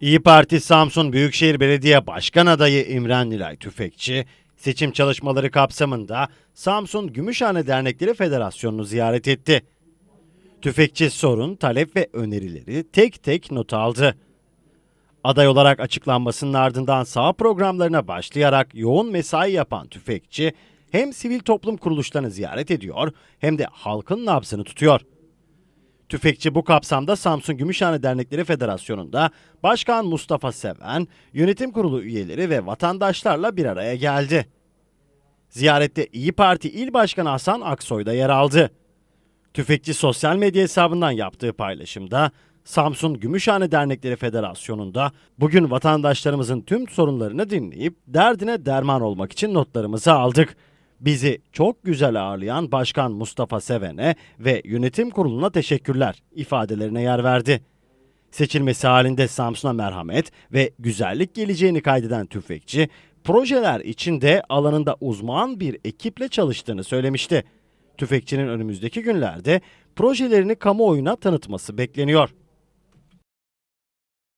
İyi Parti Samsun Büyükşehir Belediye Başkan adayı İmren Nilay Tüfekçi, seçim çalışmaları kapsamında Samsun Gümüşhane Dernekleri Federasyonu'nu ziyaret etti. Tüfekçi sorun, talep ve önerileri tek tek not aldı. Aday olarak açıklanmasının ardından sağ programlarına başlayarak yoğun mesai yapan Tüfekçi, hem sivil toplum kuruluşlarını ziyaret ediyor hem de halkın nabzını tutuyor. Tüfekçi bu kapsamda Samsun Gümüşhane Dernekleri Federasyonu'nda Başkan Mustafa Seven, yönetim kurulu üyeleri ve vatandaşlarla bir araya geldi. Ziyarette İyi Parti İl Başkanı Hasan Aksoy da yer aldı. Tüfekçi sosyal medya hesabından yaptığı paylaşımda Samsun Gümüşhane Dernekleri Federasyonu'nda bugün vatandaşlarımızın tüm sorunlarını dinleyip derdine derman olmak için notlarımızı aldık. Bizi çok güzel ağırlayan Başkan Mustafa Seven'e ve yönetim kuruluna teşekkürler ifadelerine yer verdi. Seçilmesi halinde Samsun'a merhamet ve güzellik geleceğini kaydeden tüfekçi, projeler içinde alanında uzman bir ekiple çalıştığını söylemişti. Tüfekçinin önümüzdeki günlerde projelerini kamuoyuna tanıtması bekleniyor.